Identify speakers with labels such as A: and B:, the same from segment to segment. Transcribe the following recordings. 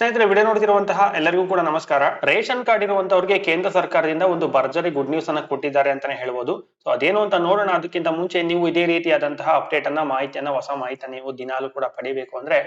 A: ಸ್ನೇಹಿತರೆ ವಿಡಿಯೋ ನೋಡ್ತಿರುವಂತಹ ಎಲ್ಲರಿಗೂ ಕೂಡ ನಮಸ್ಕಾರ. ರೇಷನ್ ಕಾರ್ಡ್ ಇರುವಂತವ್ರಿಗೆ ಕೇಂದ್ರ ಸರ್ಕಾರದಿಂದ ಒಂದು ಭರ್ಜರಿ ಗುಡ್ ನ್ಯೂಸ್ ಅನ್ನ ಕೊಟ್ಟಿದ್ದಾರೆ ಅಂತಾನೆ ಹೇಳ್ಬೋದು. ಸೊ ಅದೇನು ಅಂತ ನೋಡೋಣ. ಅದಕ್ಕಿಂತ ಮುಂಚೆ ನೀವು ಇದೇ ರೀತಿಯಾದಂತಹ ಅಪ್ಡೇಟ್ ಅನ್ನ, ಮಾಹಿತಿಯನ್ನ, ಹೊಸ ಮಾಹಿತಿಯನ್ನ ನೀವು ದಿನಾಲು ಕೂಡ ಪಡಿಬೇಕು ಅಂದ್ರೆ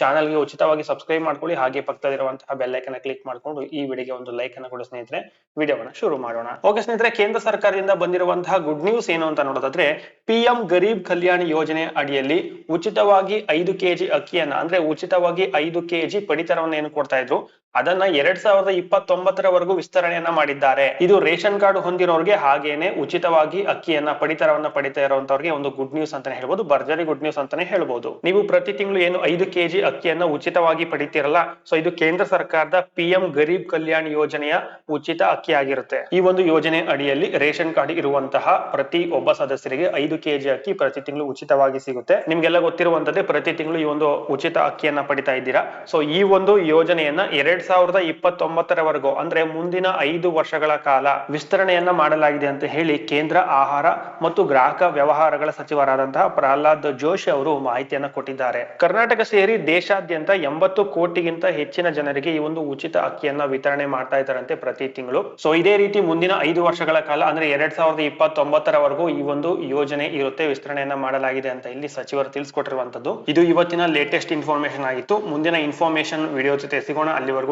A: ಚಾನಲ್ಗೆ ಉಚಿತವಾಗಿ ಸಬ್ಸ್ಕ್ರೈಬ್ ಮಾಡ್ಕೊಳ್ಳಿ. ಹಾಗೆ ಪಕ್ಕದಲ್ಲಿರುವಂತಹ ಬೆಲ್ ಐಕನ್ ಕ್ಲಿಕ್ ಮಾಡ್ಕೊಂಡು ಈ ವಿಡಿಯೋಗೆ ಒಂದು ಲೈಕ್ ಅನ್ನು ಕೊಡಿ ಸ್ನೇಹಿತರೆ. ವಿಡಿಯೋವನ್ನ ಶುರು ಮಾಡೋಣ. ಓಕೆ ಸ್ನೇಹಿತರೆ, ಕೇಂದ್ರ ಸರ್ಕಾರದಿಂದ ಬಂದಿರುವಂತಹ ಗುಡ್ ನ್ಯೂಸ್ ಏನು ಅಂತ ನೋಡೋದಾದ್ರೆ, ಪಿಎಂ ಗರೀಬ್ ಕಲ್ಯಾಣ ಯೋಜನೆ ಅಡಿಯಲ್ಲಿ ಉಚಿತವಾಗಿ ಐದು ಕೆಜಿ ಅಕ್ಕಿಯನ್ನ, ಅಂದ್ರೆ ಉಚಿತವಾಗಿ ಐದು ಕೆಜಿ ಪಡಿತರವನ್ನ ಏನು ಕೊಡ್ತಾ ಇದ್ರು? ಅದನ್ನ ಎರಡ್ ಸಾವಿರದ ಇಪ್ಪತ್ತೊಂಬತ್ತರವರೆಗೂ ವಿಸ್ತರಣೆಯನ್ನ ಮಾಡಿದ್ದಾರೆ. ಇದು ರೇಷನ್ ಕಾರ್ಡ್ ಹೊಂದಿರೋರಿಗೆ ಹಾಗೇನೆ ಉಚಿತವಾಗಿ ಅಕ್ಕಿಯನ್ನ, ಪಡಿತರವನ್ನ ಪಡಿತಾ ಇರುವಂತವ್ರಿಗೆ ಒಂದು ಗುಡ್ ನ್ಯೂಸ್ ಅಂತಾನೆ ಹೇಳ್ಬೋದು, ಭರ್ಜರಿ ಗುಡ್ ನ್ಯೂಸ್ ಅಂತಾನೆ ಹೇಳ್ಬೋದು. ನೀವು ಪ್ರತಿ ತಿಂಗಳು ಏನು ಐದು ಕೆಜಿ ಅಕ್ಕಿಯನ್ನ ಉಚಿತವಾಗಿ ಪಡಿತೀರಲ್ಲ ಸೊ ಇದು ಕೇಂದ್ರ ಸರ್ಕಾರದ ಪಿ ಎಂ ಗರೀಬ್ ಕಲ್ಯಾಣ್ ಯೋಜನೆಯ ಉಚಿತ ಅಕ್ಕಿ ಆಗಿರುತ್ತೆ. ಈ ಒಂದು ಯೋಜನೆ ಅಡಿಯಲ್ಲಿ ರೇಷನ್ ಕಾರ್ಡ್ ಇರುವಂತಹ ಪ್ರತಿ ಒಬ್ಬ ಸದಸ್ಯರಿಗೆ ಐದು ಕೆಜಿ ಅಕ್ಕಿ ಪ್ರತಿ ತಿಂಗಳು ಉಚಿತವಾಗಿ ಸಿಗುತ್ತೆ. ನಿಮ್ಗೆಲ್ಲ ಗೊತ್ತಿರುವಂತದ್ದೇ ಪ್ರತಿ ತಿಂಗಳು ಈ ಒಂದು ಉಚಿತ ಅಕ್ಕಿಯನ್ನ ಪಡಿತಾ ಇದ್ದೀರಾ. ಸೊ ಈ ಒಂದು ಯೋಜನೆಯನ್ನ ಎರಡ್ ಸಾವಿರದ ಇಪ್ಪತ್ತೊಂಬತ್ತರವರೆಗೂ, ಅಂದ್ರೆ ಮುಂದಿನ ಐದು ವರ್ಷಗಳ ಕಾಲ ವಿಸ್ತರಣೆಯನ್ನ ಮಾಡಲಾಗಿದೆ ಅಂತ ಹೇಳಿ ಕೇಂದ್ರ ಆಹಾರ ಮತ್ತು ಗ್ರಾಹಕ ವ್ಯವಹಾರಗಳ ಸಚಿವರಾದಂತಹ ಪ್ರಹ್ಲಾದ್ ಜೋಶಿ ಅವರು ಮಾಹಿತಿಯನ್ನ ಕೊಟ್ಟಿದ್ದಾರೆ. ಕರ್ನಾಟಕ ಸೇರಿ ದೇಶಾದ್ಯಂತ ಎಂಬತ್ತು ಕೋಟಿಗಿಂತ ಹೆಚ್ಚಿನ ಜನರಿಗೆ ಈ ಒಂದು ಉಚಿತ ಅಕ್ಕಿಯನ್ನ ವಿತರಣೆ ಮಾಡ್ತಾ ಇದ್ದಾರಂತೆ ಪ್ರತಿ ತಿಂಗಳು. ಸೊ ಇದೇ ರೀತಿ ಮುಂದಿನ ಐದು ವರ್ಷಗಳ ಕಾಲ, ಅಂದ್ರೆ ಎರಡ್ ಸಾವಿರದ ಇಪ್ಪತ್ತೊಂಬತ್ತರವರೆಗೂ ಈ ಒಂದು ಯೋಜನೆ ಇರುತ್ತೆ, ವಿಸ್ತರಣೆಯನ್ನ ಮಾಡಲಾಗಿದೆ ಅಂತ ಇಲ್ಲಿ ಸಚಿವರು ತಿಳಿಸ್ಕೊಟ್ಟಿರುವಂತದ್ದು. ಇದು ಇವತ್ತಿನ ಲೇಟೆಸ್ಟ್ ಇನ್ಫಾರ್ಮೇಶನ್ ಆಗಿತ್ತು. ಮುಂದಿನ ಇನ್ಫಾರ್ಮೇಶನ್ ವಿಡಿಯೋ ಜೊತೆ ಸಿಗೋಣ. ಅಲ್ಲಿವರೆಗೂ